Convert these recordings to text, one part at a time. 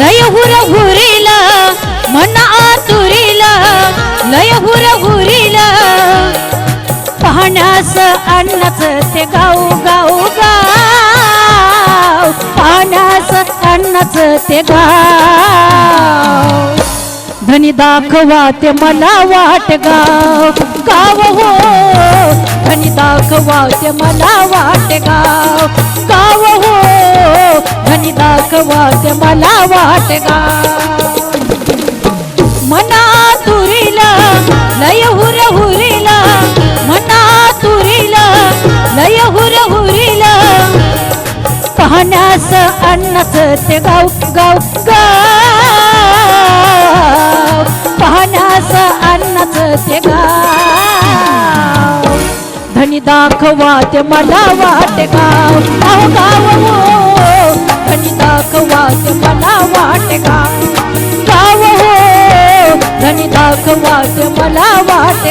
लय हुर हुरीला मन आतुरीला लय हुर हुरीला. पाहण्यास अन्नच ते गाऊ गाऊ गाव पाहण्यास अन्नच ते गाव धनी दाखवा ते मला वाट गाव गाव हो. धनी दाखवा ते मला वाट गाव गाव हो. धनी मला वाट गाव मना तुरीला लय हुर हुरीला मना तुरीला लय हुर हुरीला पाहण्यास अन्नाच ते गाव गाव गाव. पाहण्यास अन्नाच ते गाव. धनी दाखवा ते मला वाट गाव गाव दाखवाच मला वाट गाव गाव हो धनी दाखवाच मला वाट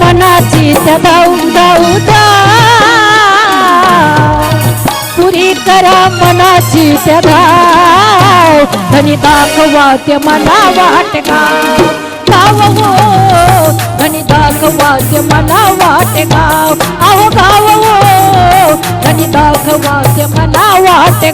मनाची त्या दाऊ दाऊ पुरी करा मनाची त्या धनी दाखवा ते मला वाट गाव हो धनी दाखवा ते मला वाट गाव आहो गाव हो धनी दाखवा ते मला वाट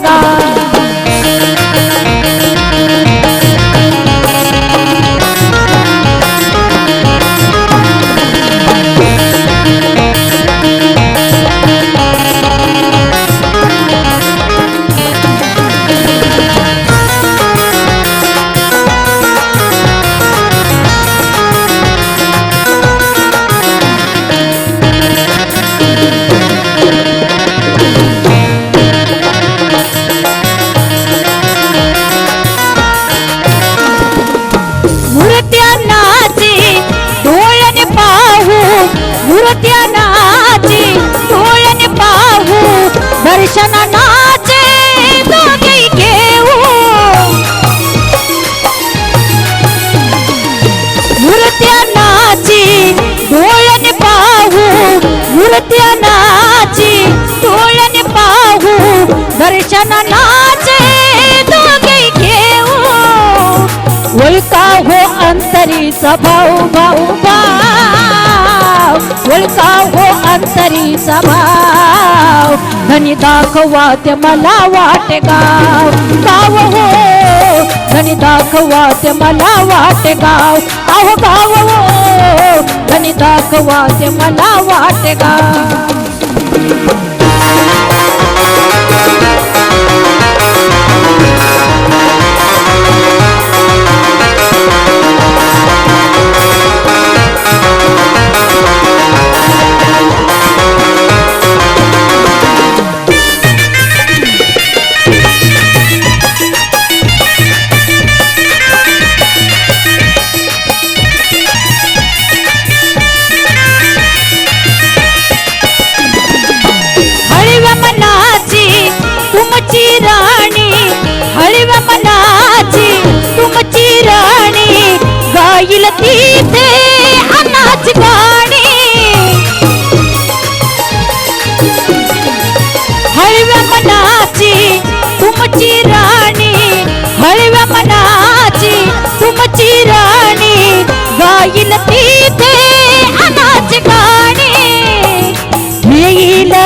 नाचे दोघे घेऊ. मूर्त्या नाची डोळ्याने पाहू. मूर्त्या नाची डोळ्याने पाहू. दर्शन नाचे दोघे घेऊ. ओळखा हो अंतरीचा भाऊ भाऊ भाव. ओळखा हो अंतरीचा भाव धनी दाखवा ते मला वाटे हो, गाव गाव हो धनी दाखवा ते मला वाटे गाव आहो गाव हो धनी दाखवा ते मला वाटे गाव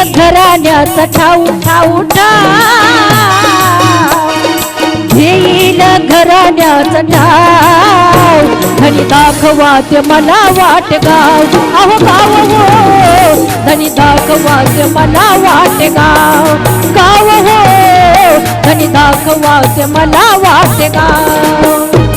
घराण्याचा ठाऊ ठाऊ ठाव घेईल घराण्याचं नाव धनी दाखवात मला वाट गाव. अहो गाव हो. धनी दाखवात मला वाट गाव. गाव हो. धनी दाखवात मला वाट गाव.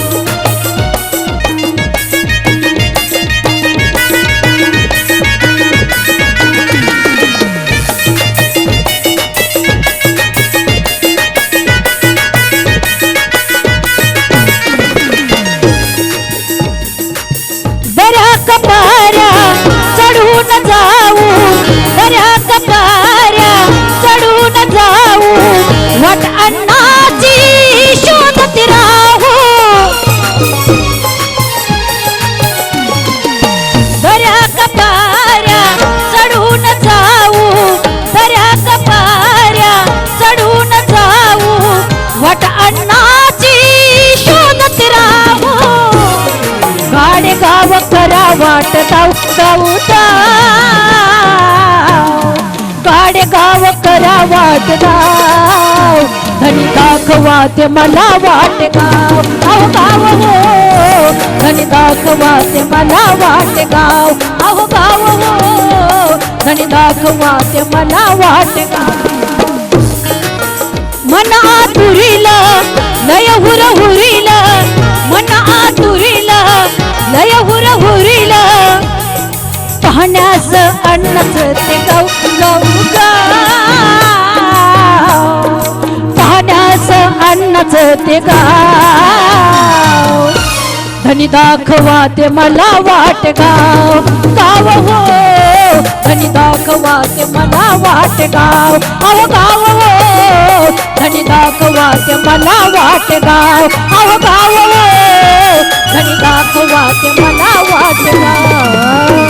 वाट जाऊ गाडे गाव करा वाट गाव धनी दाखवा ते मला वाट गाव अहो गाव हो धनी दाखवा ते मला वाट गाव अहो गाव हो धनी दाखवा ते मला वाट गाव मना आतुरील नय हुर पाहण्यास अन्नच ते गाऊ गाऊ गाव अन्नच ते गाव. धनी दाखवा ते मला वाट गाव. गाव हो. धनी दाखवा ते मला वाट गाव. अहो गाव हो. धनी दाखवा ते मला वाट गाव. अहो गाव हो. धनी दाखवा ते मला वाट गाव.